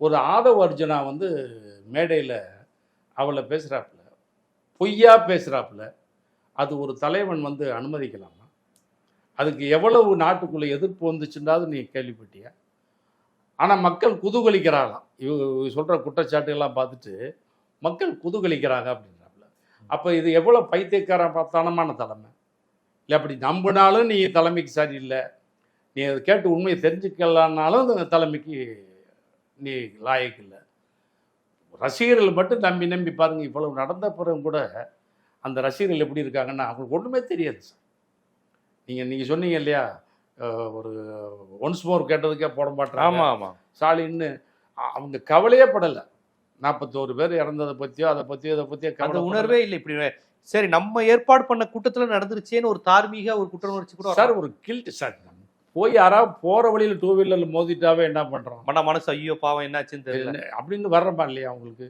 ஒரு ஆதவ அர்ஜுனா வந்து மேடையில் அவளை பேசுகிறாப்புல பொய்யா பேசுகிறாப்புல அது ஒரு தலைவன் வந்து அனுமதிக்கலாமா? அதுக்கு எவ்வளவு நாட்டுக்குள்ளே எதிர்ப்பு வந்துச்சுன்றாவது நீ கேள்விப்பட்டியா? ஆனால் மக்கள் குதூகலிக்கிறாங்களாம் இவங்க சொல்கிற குற்றச்சாட்டுகள்லாம் பார்த்துட்டு மக்கள் குதூகலிக்கிறாங்க அப்படின்றாப்புல. அப்போ இது எவ்வளோ பைத்தியக்கார தனமான தலைமை? இல்லை அப்படி நம்பினாலும் நீ தலைமைக்கு சரியில்லை. நீ அதை கேட்டு உண்மையை தெரிஞ்சுக்கலான்னாலும் தலைமைக்கு நீ லாயக்கு இல்லை. ரசிகர்கள் மட்டும் நம்பி நம்பி பாருங்க இவ்வளவு நடந்த பிறகு கூட அந்த ரசிகர்கள் எப்படி இருக்காங்கன்னா அவங்களுக்கு ஒன்றுமே தெரியாது சார். நீங்கள் நீங்கள் சொன்னீங்க இல்லையா ஒரு ஒன்ஸ் மோர் கேட்டதுக்கே போட மாட்டாங்க. ஆமா ஆமா. ஸ்டாலின்னு அவங்க கவலையே படலை. நாற்பத்தோரு பேர் இறந்ததை பற்றியோ அதை பற்றியோ இதை பற்றியோ கவலை உணர்வே இல்லை இப்படி. சரி நம்ம ஏற்பாடு பண்ண கூட்டத்துல நடந்துருச்சேன்னு ஒரு தார்மீக ஒரு குற்ற உணர்ச்சி கூட சார் ஒரு கில்ட் சார் போய் யாராவது போகிற வழியில் டூ வீலரில் மோதிட்டாவே என்ன பண்ணுறோம் மன மனசு ஐயோ பாவம் என்னாச்சுன்னு தெரியல. அப்படின்னு வர்றமா இல்லையா அவங்களுக்கு